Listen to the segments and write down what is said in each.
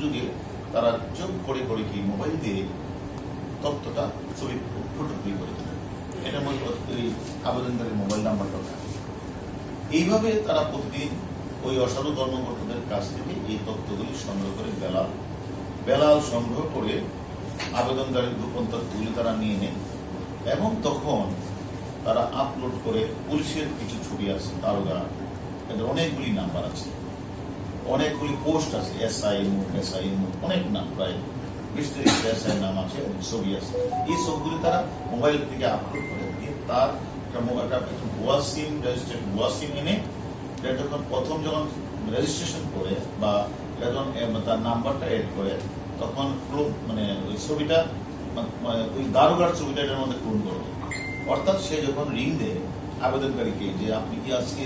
সুযোগে তারা চোখ করে করে কি মোবাইল দিয়ে তথ্যটা ছবি ফটোকপি করে দেবে এটার মধ্যে ওই আবেদনকারীর মোবাইল নাম্বারটা থাকে এইভাবে তারা প্রতিদিন ওই অসাধু কর্মকর্তাদের কাছ থেকে এই তথ্যগুলি সংগ্রহ করে বেলাল বেলাল সংগ্রহ করে আবেদনকারীর গোপন তথ্যগুলি তারা নিয়ে নেয় এবং তখন তারা আপলোড করে পুলিশের কিছু ছবি আছে দারোগা এদের অনেকগুলি নাম্বার আছে। অনেকগুলি পোস্ট আছে, এসআই মুখ এসআই মুখ, অনেক নাম, প্রায় বিশ এসআই নাম আছে ছবি আছে এই সবগুলি তারা মোবাইল থেকে আপলোড করে দিয়ে তার একটা একটা ভুয়া সিম রেজিস্ট্রেশন ভুয়া সিম এনে এটা যখন প্রথম যখন রেজিস্ট্রেশন করে বা এটা যখন তার নাম্বারটা এড করে, তখন মানে ওই ছবিটা মানে ওই দারোগার ছবিটা এটার মধ্যে ক্লোন করে দেয়। অর্থাৎ সে যখন রিং দেয় আবেদনকারীকে যে আপনি কি আজকে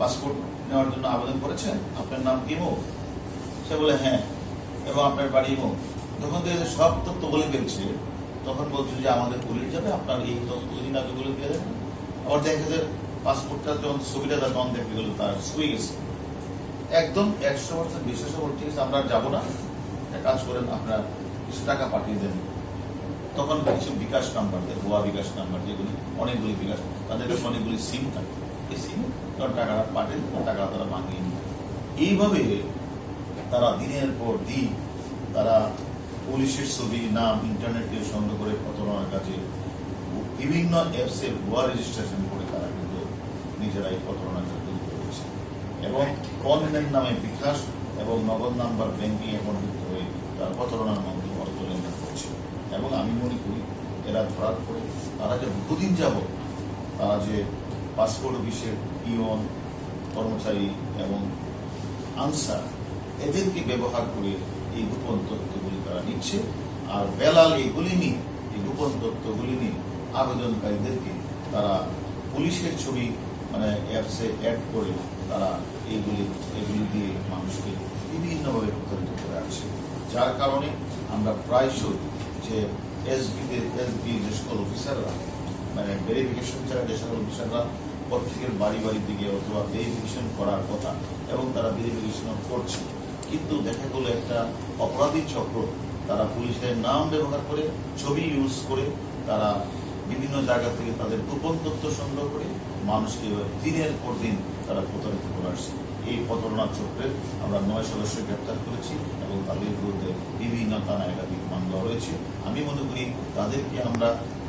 পাসপোর্ট নেওয়ার জন্য আবেদন করেছেন? আপনার নাম মুখ সে বলে হ্যাঁ। এবং আপনার বাড়ি মুখ যখন দেখে সব তথ্য বলে ফেলছে, তখন বলছে যে আমাদের পুলিশ যাবে, আপনার এই তথ্যগুলি না যেগুলো দিয়ে দেবেন আবার দেখে যে পাসপোর্টটা যখন ছবিটা তার তখন দেখে গেল তার ছবি গেছে। একদম একশো পার্সেন্ট বিশ্বাস ঠিক আছে, আমরা যাব না। কাজ করেন, আপনার কিছু টাকা পাঠিয়ে দেন। তখন কিছু বিকাশ নাম্বার দেয় ভুয়া বিকাশ নাম্বার, যেগুলি অনেকগুলি বিকাশ, তাদের অনেকগুলি সিম থাকে। টাকাটা পাঠিয়ে দেন, টাকা তারা ভাঙিয়ে নিয়ে এইভাবে তারা দিনের পর দিন তারা পুলিশের ছবি নাম ইন্টারনেটে সংগ্রহ করে প্রতারণার কাজে বিভিন্ন অ্যাপসের ভুয়া রেজিস্ট্রেশন করে তারা কিন্তু নিজেরাই প্রতারণার লিপ্ত হয়েছে। এবং কনভেন্ট নামে বিকাশ এবং নগদ নাম্বার ব্যাংকিং অ্যাকাউন্ট যুক্ত হয়ে তার প্রতারণার মধ্যে অর্থ লেনদেন করছে। এবং আমি মনে করি এরা ধরার পরে তারা যে বহুদিন যাব তারা যে পাসপোর্ট অফিসের পিয়ন কর্মচারী এবং আনসার এদেরকে ব্যবহার করে এই গোপন তথ্যগুলি তারা নিচ্ছে। আর বেলাল এগুলি নিয়ে, এই গোপন তথ্যগুলি নিয়ে আবেদনকারীদেরকে তারা পুলিশের ছবি মানে অ্যাপসে অ্যাড করে তারা এইগুলি, এগুলি দিয়ে মানুষকে বিভিন্নভাবে প্রতারিত করে আসছে যার কারণে আমরা প্রায়শই যে এসবিতে এসবি যে সকল অফিসাররা মানে ভেরিফিকেশন ছাড়া যে সকল অফিসাররা প্রত্যেকের বাড়ি বাড়ি থেকে অথবা ভেরিফিকেশন করার কথা এবং তারা ভেরিফিকেশন করছে। কিন্তু দেখা গেলো একটা অপরাধী চক্র, তারা পুলিশের নাম ব্যবহার করে, ছবি ইউজ করে, তারা বিভিন্ন জায়গা থেকে তাদের গোপন তথ্য সংগ্রহ করে, মানুষকে দিনের পর দিন তারা প্রতারিত করে আসছে। এই প্রতারণা চক্রের আমরা নয় সদস্য গ্রেপ্তার করেছি এবং তাদের বিরুদ্ধে বিভিন্ন থানায় একাধিক মামলা রয়েছে। আমি মনে করি তাদেরকে আমরা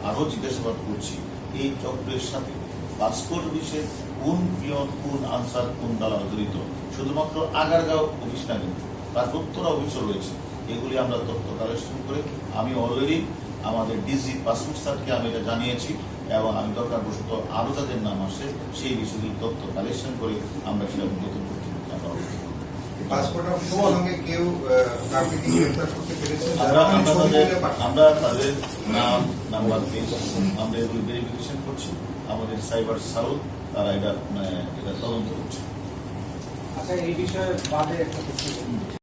আরও জিজ্ঞাসাবাদ করছি। এই চক্রের সাথে পাসপোর্ট অফিসের কোন পিয়ন কোন আনসার কোন দ্বারা জড়িত শুধুমাত্র আগারগাঁও অফিস না কিন্তু তার উত্তরা অফিসও রয়েছে। এগুলি আমরা তথ্য কালেকশন করে আমি অলরেডি আমাদের ডিজি পাসপোর্ট স্যারকে আমি এটা জানিয়েছি এবং আমি দরকার বসত আরও যাদের নাম আসে সেই বিষয়গুলি তথ্য কালেকশন করে আমরা সেরকম নতুন কর্তৃপক্ষকে আমরা অবগত আমরা তাদের আমরা তাদের নাম নাম্বার পেজ আমরা এগুলি ভেরিফিকেশন করছি। আমাদের সাইবার সাউথ তারা এটা মানে এটা তদন্ত করছে আচ্ছা এই বিষয়ে বাদে একটা।